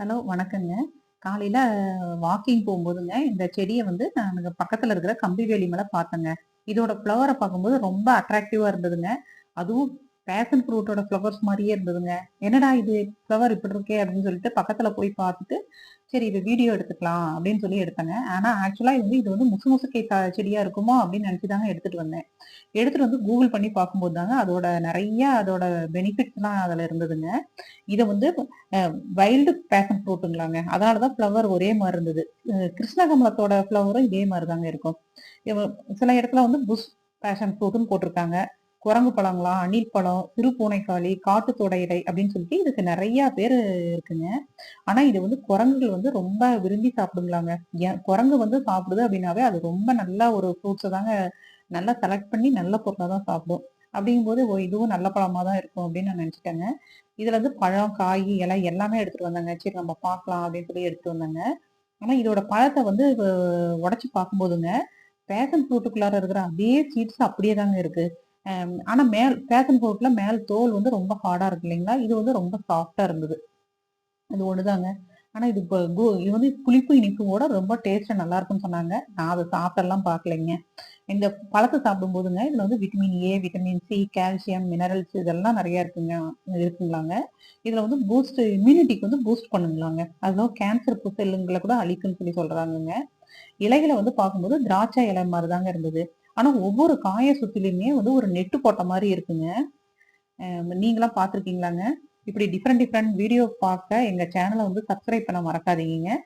Hello வணக்கங்க. காலையில் walking போகும்போதுங்க இந்த செடியை வந்து நாங்கள் பக்கத்தில் இருக்கிற கம்பி வேலி மேலே பார்த்தேங்க. இதோட ஃப்ளவரை பார்க்கும்போது ரொம்ப அட்ராக்டிவாக இருந்ததுங்க. அதுவும் பேஷன் ஃப்ரூட்டோட ஃப்ளவர்ஸ் மாதிரியே இருந்ததுங்க. "என்னடா இது ஃப்ளவர் இப்படி இருக்கே!" அப்படின்னு சொல்லிட்டு பக்கத்தில் போய் பார்த்துட்டு, சரி இது வீடியோ எடுத்துக்கலாம் அப்படின்னு சொல்லி எடுத்தேங்க. ஆனால் ஆக்சுவலாக இது வந்து இது வந்து முசு முசுக்கை செடியாக இருக்குமோ அப்படின்னு நினச்சி தாங்க எடுத்துகிட்டு வந்தேன். எடுத்துகிட்டு வந்து கூகுள் பண்ணி பார்க்கும்போது தாங்க அதோட நிறைய அதோட பெனிஃபிட்ஸ்லாம் அதில் இருந்ததுங்க. இதை வந்து வைல்டு பேஷன் ஃப்ரூட்டுங்களாங்க. அதனால தான் ஃப்ளவர் ஒரே மாதிரி இருந்தது. கிருஷ்ணகமலத்தோட ஃப்ளவரும் இதே மாதிரி தாங்க இருக்கும். சில இடத்துல வந்து புஷ் பேஷன் ஃப்ரூட்டுன்னு போட்டிருக்காங்க. குரங்கு பழங்களாம், அணில் பழம், சிறு பூனைக்காளி, காட்டு தொடையடை அப்படின்னு சொல்லிட்டு இதுக்கு நிறைய பேர் இருக்குங்க. ஆனா இது வந்து குரங்குகள் வந்து ரொம்ப விரும்பி சாப்பிடுங்களாங்க. ஏன் குரங்கு வந்து சாப்பிடுது அப்படின்னாவே அது ரொம்ப நல்ல ஒரு ஃப்ரூட்ஸை தாங்க நல்லா செலக்ட் பண்ணி நல்ல பொருளா தான் சாப்பிடும். அப்படிங்கும்போது, ஓ! இதுவும் நல்ல பழமா தான் இருக்கும் அப்படின்னு நான் நினச்சிட்டேங்க இதுல வந்து பழம், காய், இலை எல்லாமே எடுத்துட்டு வந்தாங்க சரி நம்ம பார்க்கலாம் அப்படின்னு சொல்லி எடுத்துகிட்டு வந்தாங்க ஆனா இதோட பழத்தை வந்து வ பார்க்கும்போதுங்க, பேஷன் ஃப்ரூட்டுக்குள்ளார இருக்கிற அதே சீட்ஸ் அப்படியே தாங்க இருக்கு. ஆனால் மேல் பேஷன் கோட்டில் மேல் தோல் வந்து ரொம்ப ஹார்டாக இருக்கு இல்லைங்களா? இது வந்து ரொம்ப சாஃப்டாக இருந்தது. இது ஒன்றுதாங்க ஆனால் இது இப்ப இது வந்து புளிப்பு, கூட ரொம்ப டேஸ்ட்டாக நல்லாயிருக்குன்னு சொன்னாங்க. நான் அதை சாப்பிட்டெல்லாம் பார்க்கலைங்க. இந்த பழத்தை சாப்பிடும்போதுங்க, இதில் வந்து vitamin A, vitamin C, calcium, minerals இதெல்லாம் நிறையா இருக்குங்க இருக்குங்களாங்க. இதில் வந்து பூஸ்ட் இம்யூனிட்டிக்கு வந்து பூஸ்ட் பண்ணுங்களாங்க. அதுவும் கேன்சர் புசெல்லுங்களை கூட அழிக்குன்னு சொல்லி சொல்கிறாங்கங்க இலைகளை வந்து பார்க்கும்போது திராட்சை இலை மாதிரி தாங்க இருந்தது. ஆனால் ஒவ்வொரு காய சுத்திலுமே வந்து ஒரு நெட்டு போட்ட மாதிரி இருக்குங்க. நீங்களாம் பார்த்துருக்கீங்களாங்க? இப்படி டிஃப்ரெண்ட் டிஃப்ரெண்ட் வீடியோ பார்க்க எங்கள் சேனலை வந்து சப்ஸ்கிரைப் பண்ண மறக்காதீங்க